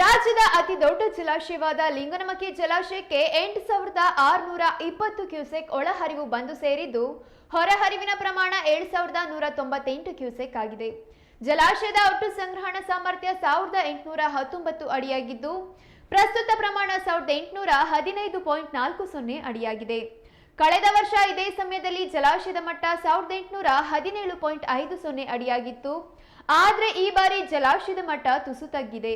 ರಾಜ್ಯದ ಅತಿ ದೊಡ್ಡ ಜಲಾಶಯವಾದ ಲಿಂಗನಮಕ್ಕಿ ಜಲಾಶಯಕ್ಕೆ ಎಂಟು ಸಾವಿರದ ಆರುನೂರ ಇಪ್ಪತ್ತು ಕ್ಯೂಸೆಕ್ ಒಳಹರಿವು ಬಂದು ಸೇರಿದ್ದು, ಹೊರಹರಿವಿನ ಪ್ರಮಾಣ ಏಳು ಸಾವಿರದ ನೂರ ತೊಂಬತ್ತೆಂಟು ಕ್ಯೂಸೆಕ್ ಆಗಿದೆ. ಜಲಾಶಯದ ಒಟ್ಟು ಸಂಗ್ರಹಣಾ ಸಾಮರ್ಥ್ಯ ಸಾವಿರದ ಎಂಟುನೂರ ಹತ್ತೊಂಬತ್ತು ಅಡಿಯಾಗಿದ್ದು, ಪ್ರಸ್ತುತ ಪ್ರಮಾಣ ಸಾವಿರದ ಎಂಟುನೂರ ಹದಿನೈದು ಪಾಯಿಂಟ್ ನಾಲ್ಕು ಸೊನ್ನೆ ಅಡಿಯಾಗಿದೆ. ಕಳೆದ ವರ್ಷ ಇದೇ ಸಮಯದಲ್ಲಿ ಜಲಾಶಯದ ಮಟ್ಟ ಸಾವಿರದ ಎಂಟುನೂರ ಹದಿನೇಳು ಪಾಯಿಂಟ್ ಐದು ಸೊನ್ನೆ ಅಡಿಯಾಗಿತ್ತು. ಆದರೆ ಈ ಬಾರಿ ಜಲಾಶಯದ ಮಟ್ಟ ತುಸು ತಗ್ಗಿದೆ.